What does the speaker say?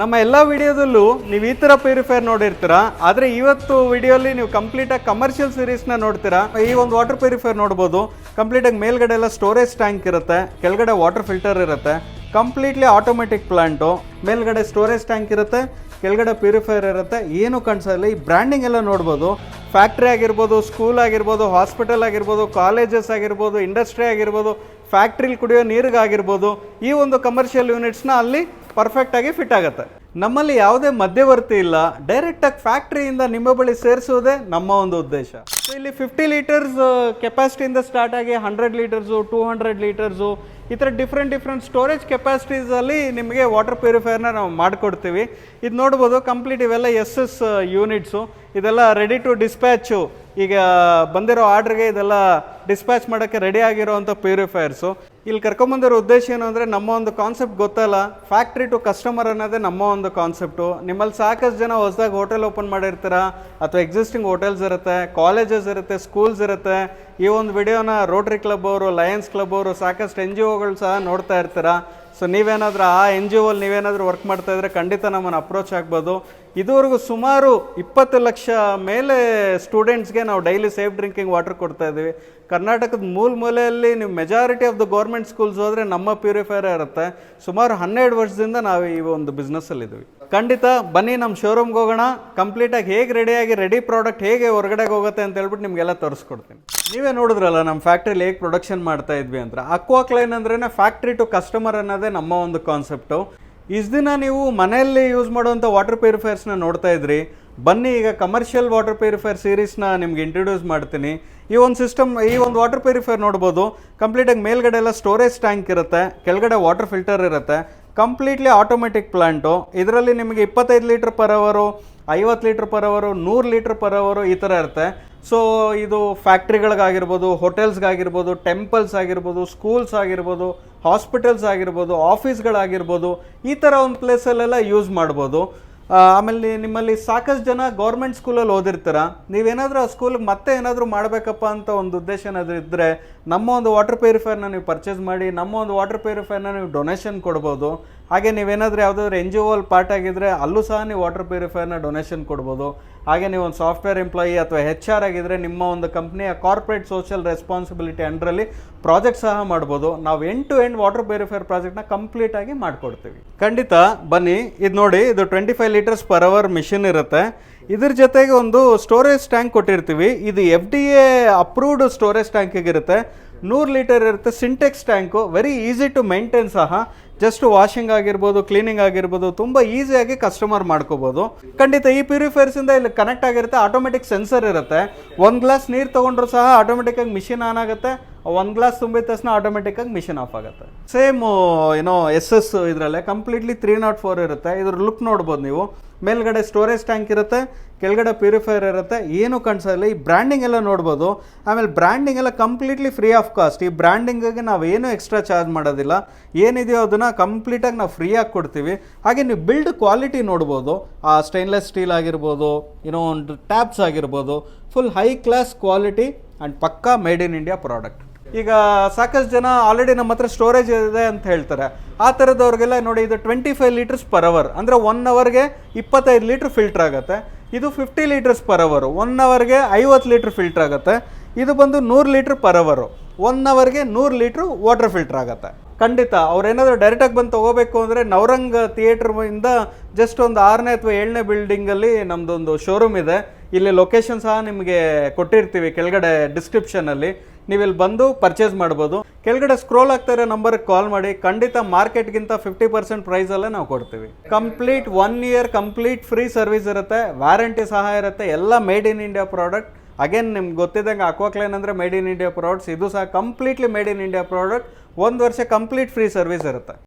ನಮ್ಮ ಎಲ್ಲ ವಿಡಿಯೋದಲ್ಲೂ ನೀವು ಈ ಥರ ಪ್ಯೂರಿಫೈರ್ ನೋಡಿರ್ತೀರಾ, ಆದರೆ ಇವತ್ತು ವಿಡಿಯೋಲಿ ನೀವು ಕಂಪ್ಲೀಟಾಗಿ ಕಮರ್ಷಿಯಲ್ ಸೀರೀಸ್ನ ನೋಡ್ತೀರಾ, ಈ ಒಂದು ವಾಟರ್ ಪ್ಯೂರಿಫೈರ್ ನೋಡ್ಬೋದು. ಕಂಪ್ಲೀಟಾಗಿ ಮೇಲ್ಗಡೆ ಎಲ್ಲ ಸ್ಟೋರೇಜ್ ಟ್ಯಾಂಕ್ ಇರುತ್ತೆ, ಕೆಳಗಡೆ ವಾಟರ್ ಫಿಲ್ಟರ್ ಇರುತ್ತೆ ಕಂಪ್ಲೀಟ್ಲಿ ಆಟೋಮೆಟಿಕ್ ಪ್ಲಾಂಟು ಮೇಲ್ಗಡೆ ಸ್ಟೋರೇಜ್ ಟ್ಯಾಂಕ್ ಇರುತ್ತೆ, ಕೆಳಗಡೆ ಪ್ಯೂರಿಫೈಯರ್ ಇರುತ್ತೆ. ಏನು ಕಾಣಿಸಲ್ಲ ಈ ಬ್ರ್ಯಾಂಡಿಂಗ್ ಎಲ್ಲ ನೋಡ್ಬೋದು. ಫ್ಯಾಕ್ಟ್ರಿ ಆಗಿರ್ಬೋದು ಸ್ಕೂಲ್ ಆಗಿರ್ಬೋದು ಹಾಸ್ಪಿಟಲ್ ಆಗಿರ್ಬೋದು ಕಾಲೇಜಸ್ ಆಗಿರ್ಬೋದು ಇಂಡಸ್ಟ್ರಿ ಆಗಿರ್ಬೋದು ಫ್ಯಾಕ್ಟ್ರಿಲಿ ಕುಡಿಯೋ ನೀರಿಗಾಗಿರ್ಬೋದು, ಈ ಒಂದು ಕಮರ್ಷಿಯಲ್ ಯೂನಿಟ್ಸ್ನ ಅಲ್ಲಿ ಪರ್ಫೆಕ್ಟಾಗಿ ಫಿಟ್ ಆಗುತ್ತೆ. ನಮ್ಮಲ್ಲಿ ಯಾವುದೇ ಮಧ್ಯವರ್ತಿ ಇಲ್ಲ. ಡೈರೆಕ್ಟಾಗಿ ಫ್ಯಾಕ್ಟ್ರಿಯಿಂದ ನಿಮ್ಮ ಬಳಿ ಸೇರಿಸೋದೇ ನಮ್ಮ ಒಂದು ಉದ್ದೇಶ. ಸೊ ಇಲ್ಲಿ ಫಿಫ್ಟಿ ಲೀಟರ್ಸ್ ಕೆಪಾಸಿಟಿಯಿಂದ ಸ್ಟಾರ್ಟ್ ಆಗಿ hundred litres two hundred litres ಈ ಥರ ಡಿಫ್ರೆಂಟ್ ಡಿಫ್ರೆಂಟ್ ಸ್ಟೋರೇಜ್ ಕೆಪಾಸಿಟೀಸಲ್ಲಿ ನಿಮಗೆ ವಾಟರ್ ಪ್ಯೂರಿಫೈರ್ನ ನಾವು ಮಾಡಿಕೊಡ್ತೀವಿ. ಇದು ನೋಡ್ಬೋದು ಕಂಪ್ಲೀಟ್ ಇವೆಲ್ಲ ಎಸ್ ಎಸ್ ಯೂನಿಟ್ಸು ಇದೆಲ್ಲ ರೆಡಿ ಟು ಡಿಸ್ಪ್ಯಾಚು ಈಗ ಬಂದಿರೋ ಆರ್ಡ್ರಿಗೆ ಇದೆಲ್ಲ ಡಿಸ್ಪ್ಯಾಚ್ ಮಾಡೋಕ್ಕೆ ರೆಡಿ ಆಗಿರೋವಂಥ ಪ್ಯೂರಿಫೈಯರ್ಸು ಇಲ್ಲಿ ಕರ್ಕೊಂಬಂದಿರೋ ಉದ್ದೇಶ ಏನು ಅಂದರೆ ನಮ್ಮ ಒಂದು ಕಾನ್ಸೆಪ್ಟ್ ಗೊತ್ತಲ್ಲ? ಫ್ಯಾಕ್ಟ್ರಿ ಟು ಕಸ್ಟಮರ್ ಅನ್ನೋದೇ ನಮ್ಮ ಒಂದು ಕಾನ್ಸೆಪ್ಟು ನಿಮ್ಮಲ್ಲಿ ಸಾಕಷ್ಟು ಜನ ಹೊಸದಾಗಿ ಹೋಟೆಲ್ ಓಪನ್ ಮಾಡಿರ್ತೀರಾ? ಅಥವಾ ಎಕ್ಸಿಸ್ಟಿಂಗ್ ಹೋಟೆಲ್ಸ್ ಇರುತ್ತೆ ಕಾಲೇಜಸ್ ಇರುತ್ತೆ ಸ್ಕೂಲ್ಸ್ ಇರುತ್ತೆ. ಈ ಒಂದು ವಿಡಿಯೋನ ರೋಟ್ರಿ ಕ್ಲಬ್ ಅವರು ಲಯನ್ಸ್ ಕ್ಲಬ್ ಅವರು ಸಾಕಷ್ಟು ಎನ್ ಜಿ ಒಗಳು ಸಹ ನೋಡ್ತಾ ಇರ್ತೀರಾ? ಸೊ ನೀವೇನಾದರೂ ಆ ಎನ್ ಜಿ ಒಲ್ಲಿ ನೀವೇನಾದರೂ ವರ್ಕ್ ಮಾಡ್ತಾ ಇದ್ರೆ ಖಂಡಿತ ನಮ್ಮನ್ನು ಅಪ್ರೋಚ್ ಆಗ್ಬೋದು. ಇದುವರೆಗೂ ಸುಮಾರು ಇಪ್ಪತ್ತು ಲಕ್ಷ ಮೇಲೆ ಸ್ಟೂಡೆಂಟ್ಸ್ಗೆ ನಾವು ಡೈಲಿ ಸೇಫ್ ಡ್ರಿಂಕಿಂಗ್ ವಾಟರ್ ಕೊಡ್ತಾ ಇದ್ದೀವಿ. ಕರ್ನಾಟಕದ ಮೂಲ ಮೂಲೆಯಲ್ಲಿ ನೀವು majority of the government schools ಹೋದರೆ ನಮ್ಮ ಪ್ಯೂರಿಫೈಯರ್ ಇರುತ್ತೆ. ಸುಮಾರು ಹನ್ನೆರಡು ವರ್ಷದಿಂದ ನಾವು ಈ ಒಂದು ಬಿಸ್ನೆಸ್ಸಲ್ಲಿ ಇದ್ದೀವಿ ಖಂಡಿತ ಬನ್ನಿ ನಮ್ಮ ಶೋರೂಮ್ಗೆ ಹೋಗೋಣ. ಕಂಪ್ಲೀಟಾಗಿ ಹೇಗೆ ರೆಡಿಯಾಗಿ ರೆಡಿ ಪ್ರಾಡಕ್ಟ್ ಹೇಗೆ ಹೊರಗಡೆಗೆ ಹೋಗುತ್ತೆ ಅಂತ ಹೇಳ್ಬಿಟ್ಟು ನಿಮಗೆಲ್ಲ ತೋರಿಸ್ಕೊಡ್ತೀನಿ. ನೀವೇ ನೋಡಿದ್ರಲ್ಲ ನಮ್ಮ ಫ್ಯಾಕ್ಟ್ರಿಲಿ ಹೇಗೆ ಪ್ರೊಡಕ್ಷನ್ ಮಾಡ್ತಾ ಇದ್ವಿ ಅಂತ. ಅಕ್ವಾಕ್ಲೈನ್ ಅಂದ್ರೇ ಫ್ಯಾಕ್ಟ್ರಿ ಟು ಕಸ್ಟಮರ್ ಅನ್ನೋದೇ ನಮ್ಮ ಒಂದು ಕಾನ್ಸೆಪ್ಟು ಇಷ್ಟು ದಿನ ನೀವು ಮನೆಯಲ್ಲಿ ಯೂಸ್ ಮಾಡುವಂಥ ವಾಟರ್ ಪ್ಯೂರಿಫೈರ್ಸ್ನ ನೋಡ್ತಾ ಇದ್ರಿ. ಬನ್ನಿ ಈಗ ಕಮರ್ಷಿಯಲ್ ವಾಟರ್ ಪ್ಯೂರಿಫೈರ್ ಸೀರೀಸ್ನ ನಿಮ್ಗೆ ಇಂಟ್ರೊಡ್ಯೂಸ್ ಮಾಡ್ತೀನಿ. ಈ ಒಂದು ಸಿಸ್ಟಮ್ ಈ ಒಂದು ವಾಟರ್ ಪ್ಯೂರಿಫೈರ್ ನೋಡ್ಬೋದು. ಕಂಪ್ಲೀಟಾಗಿ ಮೇಲ್ಗಡೆ ಎಲ್ಲ ಸ್ಟೋರೇಜ್ ಟ್ಯಾಂಕ್ ಇರುತ್ತೆ. ಕೆಳಗಡೆ ವಾಟರ್ ಫಿಲ್ಟರ್ ಇರುತ್ತೆ. ಕಂಪ್ಲೀಟ್ಲಿ ಆಟೋಮೆಟಿಕ್ ಪ್ಲ್ಯಾಂಟು ಇದರಲ್ಲಿ ನಿಮಗೆ ಇಪ್ಪತ್ತೈದು ಲೀಟ್ರ್ ಪರ್ ಅವರು ಐವತ್ತು ಲೀಟ್ರ್ ಪರ್ ಅವರು ನೂರು ಲೀಟ್ರ್ ಪರ್ ಅವರು ಈ ಥರ ಇರುತ್ತೆ. ಸೊ ಇದು ಫ್ಯಾಕ್ಟ್ರಿಗಳಿಗಾಗಿರ್ಬೋದು ಹೋಟೆಲ್ಸ್ಗಾಗಿರ್ಬೋದು ಟೆಂಪಲ್ಸ್ ಆಗಿರ್ಬೋದು ಸ್ಕೂಲ್ಸ್ ಆಗಿರ್ಬೋದು ಹಾಸ್ಪಿಟಲ್ಸ್ ಆಗಿರ್ಬೋದು ಆಫೀಸ್ಗಳಾಗಿರ್ಬೋದು ಈ ಥರ ಒಂದು ಪ್ಲೇಸಲ್ಲೆಲ್ಲ ಯೂಸ್ ಮಾಡ್ಬೋದು. ಆಮೇಲೆ ನಿಮ್ಮಲ್ಲಿ ಸಾಕಷ್ಟು ಜನ ಗೌರ್ಮೆಂಟ್ ಸ್ಕೂಲಲ್ಲಿ ಓದಿರ್ತೀರ? ನೀವೇನಾದರೂ ಆ ಸ್ಕೂಲಿಗೆ ಮತ್ತೆ ಏನಾದರೂ ಮಾಡಬೇಕಪ್ಪ ಅಂತ ಒಂದು ಉದ್ದೇಶ ಏನಾದರೂ ಇದ್ದರೆ ನಮ್ಮ ಒಂದು ವಾಟರ್ ಪ್ಯೂರಿಫೈರ್ನ ನೀವು ಪರ್ಚೇಸ್ ಮಾಡಿ, ನಮ್ಮ ಒಂದು ವಾಟರ್ ಪ್ಯೂರಿಫೈರ್ನ ನೀವು ಡೊನೇಷನ್ ಕೊಡ್ಬೋದು. ಹಾಗೆ ನೀವೇನಾದರೂ ಯಾವುದಾದ್ರು ಎನ್ ಜಿ ಒ ಅಲ್ಲಿ ಪಾರ್ಟ್ ಆಗಿದ್ದರೆ ಅಲ್ಲೂ ಸಹ ನೀವು ವಾಟರ್ ಪ್ಯೂರಿಫೈರ್ನ ಡೊನೇಷನ್ ಕೊಡ್ಬೋದು. ಹಾಗೆ ನೀವು ಒಂದು ಸಾಫ್ಟ್ವೇರ್ ಎಂಪ್ಲಾಯಿ ಅಥವಾ ಹೆಚ್ ಆರ್ ಆಗಿದ್ರೆ ನಿಮ್ಮ ಒಂದು ಕಂಪ್ನಿಯ ಕಾರ್ಪೊರೇಟ್ ಸೋಷಿಯಲ್ ರೆಸ್ಪಾನ್ಸಿಬಿಲಿಟಿ ಅಂಡರಲ್ಲಿ ಪ್ರಾಜೆಕ್ಟ್ ಸಹ ಮಾಡ್ಬೋದು. ನಾವು end to end water purifier ಪ್ರಾಜೆಕ್ಟ್ನ complete ಆಗಿ ಮಾಡ್ಕೊಡ್ತೀವಿ. ಖಂಡಿತ, ಬನ್ನಿ, ಇದು ನೋಡಿ, ಇದು twenty five litres per hour machine ಇರುತ್ತೆ. ಇದ್ರ ಜೊತೆಗೆ ಒಂದು ಸ್ಟೋರೇಜ್ ಟ್ಯಾಂಕ್ ಕೊಟ್ಟಿರ್ತೀವಿ. ಇದು F D A approved storage ಟ್ಯಾಂಕಿಗೆ ಇರುತ್ತೆ. ನೂರು ಲೀಟರ್ ಇರುತ್ತೆ Sintex tank very easy to maintain ಸಹ. ಜಸ್ಟ್ ವಾಷಿಂಗ್ ಆಗಿರ್ಬೋದು ಕ್ಲೀನಿಂಗ್ ಆಗಿರ್ಬೋದು, ತುಂಬ ಈಸಿಯಾಗಿ ಕಸ್ಟಮರ್ ಮಾಡ್ಕೋಬೋದು. ಖಂಡಿತ ಈ ಪ್ಯೂರಿಫೈರ್ಸಿಂದ ಇಲ್ಲಿ ಕನೆಕ್ಟ್ ಆಗಿರುತ್ತೆ ಆಟೋಮೆಟಿಕ್ ಸೆನ್ಸರ್ ಇರುತ್ತೆ. ಒಂದು ಗ್ಲಾಸ್ ನೀರು ತೊಗೊಂಡ್ರು ಸಹ ಆಟೋಮೆಟಿಕ್ಕಾಗಿ ಮಿಷಿನ್ ಆನ್ ಆಗುತ್ತೆ. ಒಂದು ಗ್ಲಾಸ್ ತುಂಬಿದ ತಕ್ಷಣ ಆಟೋಮೆಟಿಕ್ಕಾಗಿ ಮಿಷಿನ್ ಆಫ್ ಆಗುತ್ತೆ. ಸೇಮ್ ಏನೋ ಎಸ್ ಎಸ್ ಇದರಲ್ಲೇ ಕಂಪ್ಲೀಟ್ಲಿ ತ್ರೀ ನಾಟ್ ಫೋರ್ ಇರುತ್ತೆ. ಇದ್ರ ಲುಕ್ ನೋಡ್ಬೋದು ನೀವು. ಮೇಲ್ಗಡೆ ಸ್ಟೋರೇಜ್ ಟ್ಯಾಂಕ್ ಇರುತ್ತೆ, ಕೆಳಗಡೆ ಪ್ಯೂರಿಫೈರ್ ಇರುತ್ತೆ, ಏನು ಕಾಣಿಸಲ್ಲ ಈ ಬ್ರ್ಯಾಂಡಿಂಗ್ ಎಲ್ಲ ನೋಡ್ಬೋದು. ಆಮೇಲೆ ಬ್ರ್ಯಾಂಡಿಂಗ್ ಎಲ್ಲ ಕಂಪ್ಲೀಟ್ಲಿ ಫ್ರೀ ಆಫ್ ಕಾಸ್ಟ್ ಈ ಬ್ರ್ಯಾಂಡಿಂಗಿಗೆ ನಾವು ಏನು ಎಕ್ಸ್ಟ್ರಾ ಚಾರ್ಜ್ ಮಾಡೋದಿಲ್ಲ. ಏನಿದೆಯೋ ಅದನ್ನು ಕಂಪ್ಲೀಟಾಗಿ ನಾವು ಫ್ರೀಯಾಗಿ ಕೊಡ್ತೀವಿ. ಹಾಗೆ ನೀವು ಬಿಲ್ಡ್ ಕ್ವಾಲಿಟಿ ನೋಡ್ಬೋದು. ಆ ಸ್ಟೈನ್ಲೆಸ್ ಸ್ಟೀಲ್ ಆಗಿರ್ಬೋದು, ಏನೋ ಒಂದು ಟ್ಯಾಪ್ಸ್ ಆಗಿರ್ಬೋದು. Full high class quality and ಪಕ್ಕಾ ಮೇಡ್ ಇನ್ ಇಂಡಿಯಾ ಪ್ರಾಡಕ್ಟ್ ಈಗ ಸಾಕಷ್ಟು ಜನ ಆಲ್ರೆಡಿ ನಮ್ಮ ಹತ್ರ ಸ್ಟೋರೇಜ್ ಇದೆ ಅಂತ ಹೇಳ್ತಾರೆ. ಆ ಥರದವ್ರಿಗೆಲ್ಲ ನೋಡಿ ಇದು twenty five litres per hour ಅಂದರೆ ಒನ್ ಅವರ್ಗೆ ಇಪ್ಪತ್ತೈದು ಲೀಟ್ರ್ ಫಿಲ್ಟರ್ ಆಗುತ್ತೆ. ಇದು fifty litres per hour one ಅವರ್ಗೆ ಐವತ್ತು ಲೀಟ್ರ್ ಫಿಲ್ಟರ್ ಆಗುತ್ತೆ. ಇದು ಬಂದು ನೂರು ಲೀಟ್ರ್ ಪರ್ ಅವರು ಒನ್ ಅವರ್ಗೆ ನೂರು ಲೀಟ್ರ್ ವಾಟರ್ ಫಿಲ್ಟರ್ ಆಗುತ್ತೆ. ಖಂಡಿತ ಅವ್ರೇನಾದರೂ ಡೈರೆಕ್ಟಾಗಿ ಬಂದು ತೊಗೋಬೇಕು ಅಂದರೆ ನವರಂಗ್ ಥಿಯೇಟರ್ ಇಂದ ಜಸ್ಟ್ ಒಂದು ಆರನೇ ಅಥವಾ ಏಳನೇ ಬಿಲ್ಡಿಂಗಲ್ಲಿ ನಮ್ಮದೊಂದು ಶೋರೂಮ್ ಇದೆ. ಇಲ್ಲಿ ಲೊಕೇಶನ್ ಸಹ ನಿಮಗೆ ಕೊಟ್ಟಿರ್ತೀವಿ ಕೆಳಗಡೆ ಡಿಸ್ಕ್ರಿಪ್ಷನಲ್ಲಿ ನೀವು ಇಲ್ಲಿ ಬಂದು ಪರ್ಚೇಸ್ ಮಾಡ್ಬೋದು. ಕೆಳಗಡೆ ಸ್ಕ್ರೋಲ್ ಆಗ್ತಾ ಇರೋ ನಂಬರ್ಗೆ ಕಾಲ್ ಮಾಡಿ. ಖಂಡಿತ ಮಾರ್ಕೆಟ್ಗಿಂತ ಫಿಫ್ಟಿ ಪರ್ಸೆಂಟ್ ಪ್ರೈಸಲ್ಲೇ ನಾವು ಕೊಡ್ತೀವಿ. Complete one year complete free service ಇರುತ್ತೆ. ವ್ಯಾರಂಟಿ ಸಹ ಇರುತ್ತೆ. ಎಲ್ಲ made in India product again ನಿಮ್ಗೆ ಗೊತ್ತಿದ್ದಂಗೆ ಅಕ್ವಾಕ್ಲೈನ್ ಅಂದರೆ ಮೇಡ್ ಇನ್ ಇಂಡಿಯಾ ಪ್ರಾಡಕ್ಟ್ಸ್ ಇದು ಸಹ completely made in India product ಒಂದು ವರ್ಷ ಕಂಪ್ಲೀಟ್ ಫ್ರೀ ಸರ್ವಿಸ್ ಇರುತ್ತೆ.